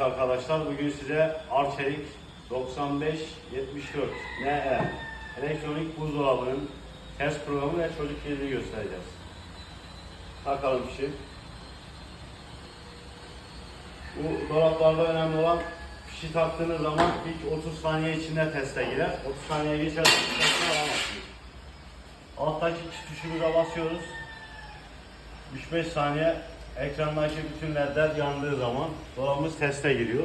Arkadaşlar bugün size Arçelik 9574 NE elektronik buzdolabının test programı ve çocuk kilidini göstereceğiz. Takalım fişi. Bu dolaplarda önemli olan fişi taktığınız zaman ilk 30 saniye içinde teste girer. 30 saniye geçerse testini alamazsınız. Tuşumuza basıyoruz. 3-5 saniye ekrandaki bütün ledler yandığı zaman dolabımız teste giriyor.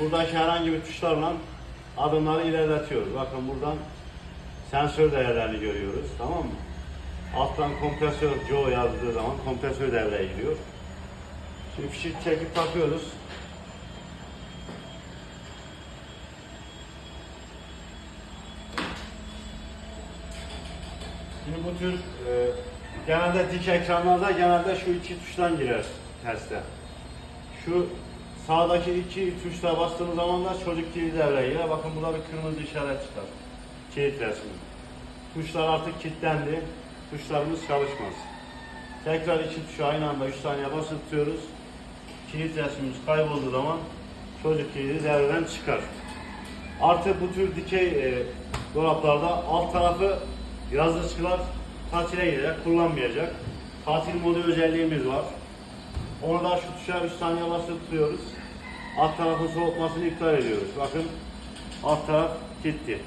Buradaki herhangi bir tuşlarla adımları ilerletiyoruz. Bakın buradan sensör değerlerini görüyoruz. Tamam mı? Alttan kompresör Joe yazdığı zaman kompresör devreye giriyor. Şimdi fişi çekip takıyoruz. Şimdi bu tür e, genelde dik ekranlarda genelde şu iki tuştan girer teste. Şu sağdaki iki tuşla bastığımız zaman da çocuk kilidi devreye girer. Bakın burada bir kırmızı işaret çıkar. Kilit resmi. Tuşlar artık kilitlendi. Tuşlarımız çalışmaz. Tekrar iki tuşu aynı anda 3 saniye basıp. Kilit resmimiz kaybolduğu zaman çocuk kilidi devreden çıkar. Artı bu tür dikey e, dolaplarda alt tarafı yazıcılar tatile gidecek, kullanmayacak. Tatil modu özelliğimiz var. Onu da şu tuşa 3 saniye tutuyoruz. Alt tarafın soğutmasını iptal ediyoruz. Bakın alt taraf gitti.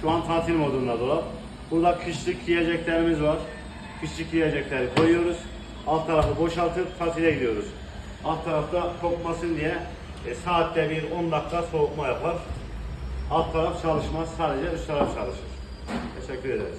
Şu an tatil modunda dolap. Burada kışlık yiyeceklerimiz var. Kışlık yiyecekleri koyuyoruz. Alt tarafı boşaltıp tatile gidiyoruz. Alt tarafta kokmasın diye e, saatte bir 10 dakika soğutma yapar. Alt taraf çalışmaz. Sadece üst taraf çalışır. Teşekkür ederiz.